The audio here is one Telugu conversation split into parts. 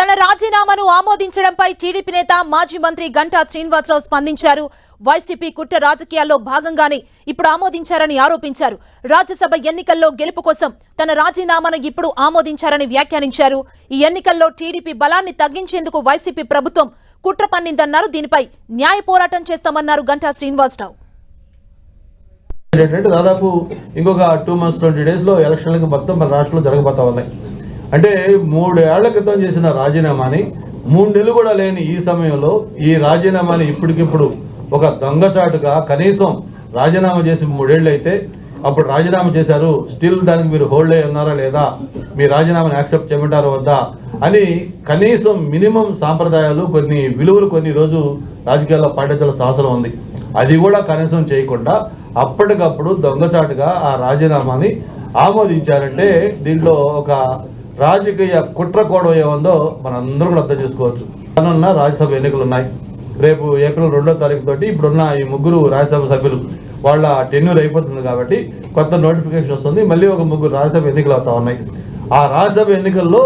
తన రాజీనామాను ఆమోదించడంపై టీడీపీ నేత మాజీ మంత్రి గంటా శ్రీనివాసరావు స్పందించారు. వైసీపీ కుట్ర రాజకీయాల్లో భాగంగానే ఇప్పుడు ఆమోదించారని ఆరోపించారు. రాజ్యసభ ఎన్నికల్లో గెలుపు కోసం తన రాజీనామాను ఇప్పుడు ఆమోదించారని వ్యాఖ్యానించారు. ఈ ఎన్నికల్లో టీడీపీ బలాన్ని తగ్గించేందుకు వైసీపీ ప్రభుత్వం కుట్ర పన్నిందన్నారు. దీనిపై న్యాయ పోరాటం చేస్తామన్నారు గంటా శ్రీనివాసరావు. దాదాపు ఇంకొక టూ మంత్స్ ట్వంటీ డేస్లో ఎలక్షన్లకు మొత్తం మన రాష్ట్రంలో జరగబోతా ఉన్నాయి. అంటే మూడేళ్ళ క్రితం చేసిన రాజీనామాని మూడు నెలలు కూడా లేని ఈ సమయంలో ఈ రాజీనామాని ఇప్పటికిప్పుడు ఒక దొంగచాటుగా కనీసం రాజీనామా చేసి మూడేళ్ళు అయితే అప్పుడు రాజీనామా చేశారు. స్టిల్ దానికి మీరు హోల్డ్ అయి ఉన్నారా లేదా? మీ రాజీనామాని యాక్సెప్ట్ చేయమంటారా వద్దా? అని కనీసం మినిమం సాంప్రదాయాలు కొన్ని విలువలు కొన్ని రోజు రాజకీయాల్లో పాటించాల్సిన అవసరం ఉంది. అది కూడా కనీసం చేయకుండా అప్పటికప్పుడు దొంగచాటుగా ఆ రాజీనామాని ఆమోదించారంటే దీంట్లో ఒక రాజకీయ కుట్ర కోడవ ఏముందో మనందరూ కూడా అర్థం చేసుకోవచ్చు. రానున్న రాజ్యసభ ఎన్నికలు ఉన్నాయి. రేపు ఏప్రిల్ రెండో తారీఖు తోటి ఇప్పుడున్న ఈ ముగ్గురు రాజ్యసభ సభ్యులు వాళ్ళ టెన్యూర్ అయిపోతుంది కాబట్టి కొత్త నోటిఫికేషన్ వస్తుంది. మళ్ళీ ఒక ముగ్గురు రాజ్యసభ ఎన్నికలు అవుతా ఉన్నాయి. ఆ రాజ్యసభ ఎన్నికల్లో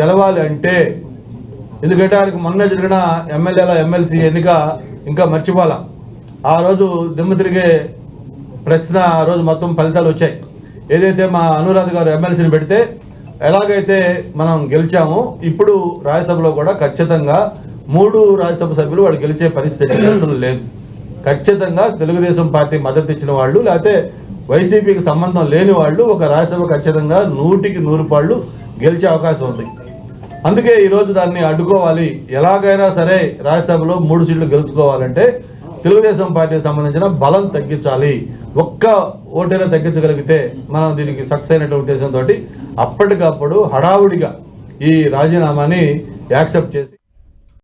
గెలవాలి అంటే ఎందుకంటే ఆయనకు మొన్న జరిగిన ఎమ్మెల్యేల ఎమ్మెల్సీ ఎన్నిక ఇంకా మర్చిపోవాలా. ఆ రోజు దిమ్మ తిరిగే ప్రశ్న ఆ రోజు మొత్తం ఫలితాలు వచ్చాయి. ఏదైతే మా అనురాధ గారు ఎమ్మెల్సీని పెడితే ఎలాగైతే మనం గెలిచామో ఇప్పుడు రాజ్యసభలో కూడా ఖచ్చితంగా మూడు రాజ్యసభ సభ్యులు వాళ్ళు గెలిచే పరిస్థితి అసలు లేదు. ఖచ్చితంగా తెలుగుదేశం పార్టీ మద్దతు ఇచ్చిన వాళ్ళు లేకపోతే వైసీపీకి సంబంధం లేని వాళ్ళు ఒక రాజ్యసభ ఖచ్చితంగా నూటికి నూరు పాళ్ళు గెలిచే అవకాశం ఉంది. అందుకే ఈరోజు దాన్ని అడ్డుకోవాలి. ఎలాగైనా సరే రాజ్యసభలో మూడు సీట్లు గెలుచుకోవాలంటే తెలుగుదేశం పార్టీకి సంబంధించిన బలం తగ్గించాలి. ఒక్క ఓటైనా తగ్గించగలిగితే మనం దీనికి సక్సెస్ అయినటువంటి ఉద్దేశంతో అప్పటికప్పుడు హడావుడిగా ఈ రాజీనామాని యాక్సెప్ట్ చేసి